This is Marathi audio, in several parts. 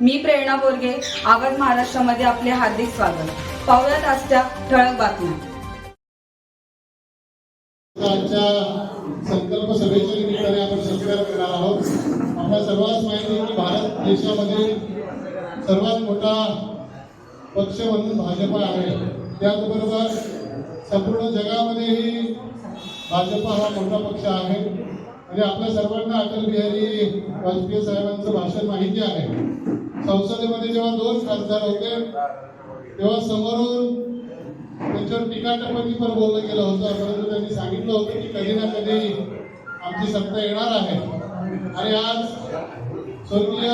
मी प्रेरणा बोरगे आवाज महाराष्ट्रामध्ये आपले हार्दिक स्वागत. पाहुयात आजच्या ठळक बातम्या. संकल्प सभेच्या निमित्ताने आपण सत्कार करणार आहोत. आपल्या सर्वांस माहिती आहे की भारत देशामध्ये सर्वात मोठा पक्ष म्हणून भाजप आहे. त्याचबरोबर संपूर्ण जगामध्येही भाजप हा मोठा पक्ष आहे. आणि आपल्या सर्वांना अटल बिहारी वाजपेयी साहेबांचं भाषण माहिती आहे. संसदेमध्ये जेव्हा दोन खासदार होते तेव्हा समोरून त्यांच्यावर टीका टिप्पणी पण बोललं गेलं होतं. परंतु त्यांनी सांगितलं होतं की कधी ना कधी आमची सत्ता येणार आहे. आणि आज स्वर्गीय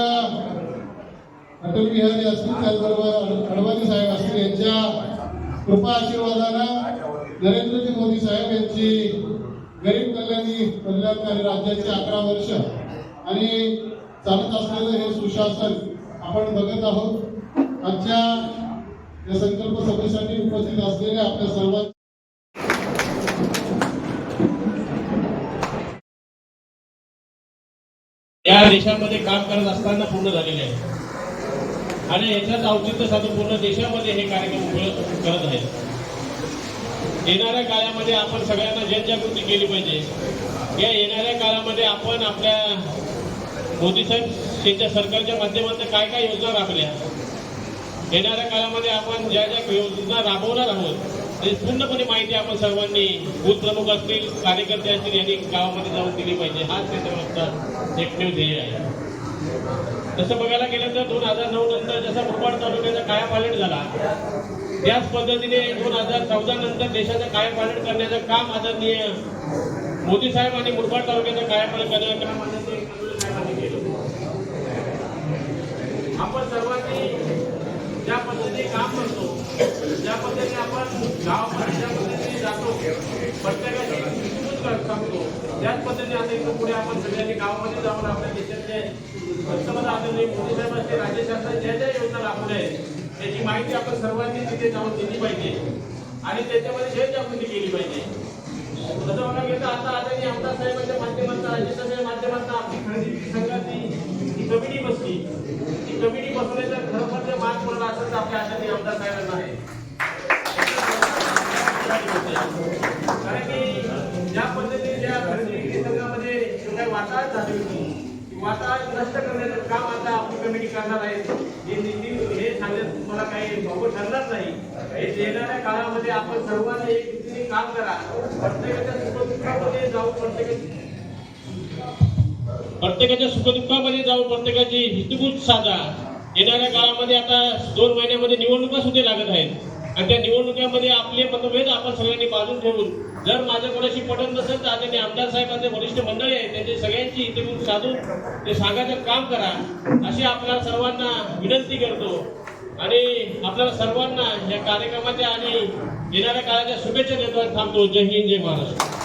अटल बिहारी असतील त्याचबरोबर अडवाणी साहेब असतील यांच्या कृपा आशीर्वादानं नरेंद्रजी मोदी साहेब यांची गरीब कल्याणी कल्याणकारी राज्याची अकरा वर्ष आणि चालत असलेलं हे सुशासन आपण बघत आहोत आजच्या या संकल्प सभेसाठी उपस्थित असलेले आपल्या सर्वांना या देशामध्ये काम करत असताना पूर्ण झालेले आहे. आणि याच्याच औचित्य साधून पूर्ण देशामध्ये हे कार्यक्रम उपयोग करत आहेत. येणाऱ्या काळामध्ये आपण सगळ्यांना जनजागृती केली पाहिजे. या येणाऱ्या काळामध्ये आपण आपल्या मोदी साहेब त्यांच्या सरकारच्या माध्यमातून काय काय योजना राबल्या येणाऱ्या काळामध्ये आपण ज्या ज्या योजना राबवणार आहोत ते पूर्णपणे माहिती आपण सर्वांनी बूथ प्रमुख असतील कार्यकर्ते असतील यांनी गावामध्ये जाऊन दिली पाहिजे. हाच त्याच्यावरचा एकमेव ध्येय आहे. तसं बघायला गेलं तर दोन हजार नऊ नंतर जसा मुंबड तालुक्याचा कायापालट झाला त्याच पद्धतीने दोन हजार चौदा नंतर देशाचा कायापालट करण्याचं काम आदरणीय मोदी साहेब आणि मुरबाड तालुक्याचा कायापालट करण्याचं काम आदरणीय कमलनाथ साहेबांनी केलं आपण सर्वांनी ज्या पद्धतीने काम करतो ज्या पद्धतीने आपण गावामध्ये ज्या पद्धतीने जातो प्रत्येकाची विस्तृत सांगतो त्याच पद्धतीने आता इथून पुढे आपण सगळ्यांनी गावामध्ये जाऊन आपल्या देशातले पंतप्रधान आदरणीय मोदी साहेब असते राज्य शासनाने ज्या ज्या योजना राबवल्या आहेत त्याची माहिती आपण सर्वांनी तिथे जाऊन दिली पाहिजे. आणि त्याच्यामध्ये जनजागृती केली पाहिजे. तसं बघा गेलं आता आदरणीय आमदार साहेबांच्या माध्यमातून राज्यसभेच्या माध्यमातून आपली खरेदी संघाची ही कमिटी खरोखर आपल्या आमदार साहेबांना आहे. कारण की ज्या पद्धतीने ज्या खरेदी संघामध्ये काही झाली होती ती नष्ट करण्याचं काम आता आपली कमिटी करणार आहे. हे निधी हे सांगण्यात मला काही ठरणार नाही. हे येणाऱ्या काळामध्ये आपण सर्वांनी एक रीतीने काम करा. प्रत्येकाच्या सुखदुःखामध्ये जाऊ प्रत्येकाची प्रत्येकाच्या सुखदुःखामध्ये जाऊन प्रत्येकाची हितगुज साधा. येणाऱ्या काळामध्ये आता दोन महिन्यामध्ये निवडणुका सुद्धा लागत आहेत. आणि त्या निवडणुकीमध्ये आपले मतभेद आपण सगळ्यांनी बाजून ठेवून जर माझ्या कोणाशी पटत नसेल तर आता आमदार साहेबांचे वरिष्ठ मंडळी आहेत त्यांची सगळ्यांची हितगुज साधून ते सांगायचं काम करा अशी आपल्या सर्वांना विनंती करतो. आणि आपल्याला सर्वांना या कार्यक्रमाच्या आणि येणाऱ्या काळाच्या शुभेच्छा देतो थांबतो. जय हिंद जय महाराष्ट्र.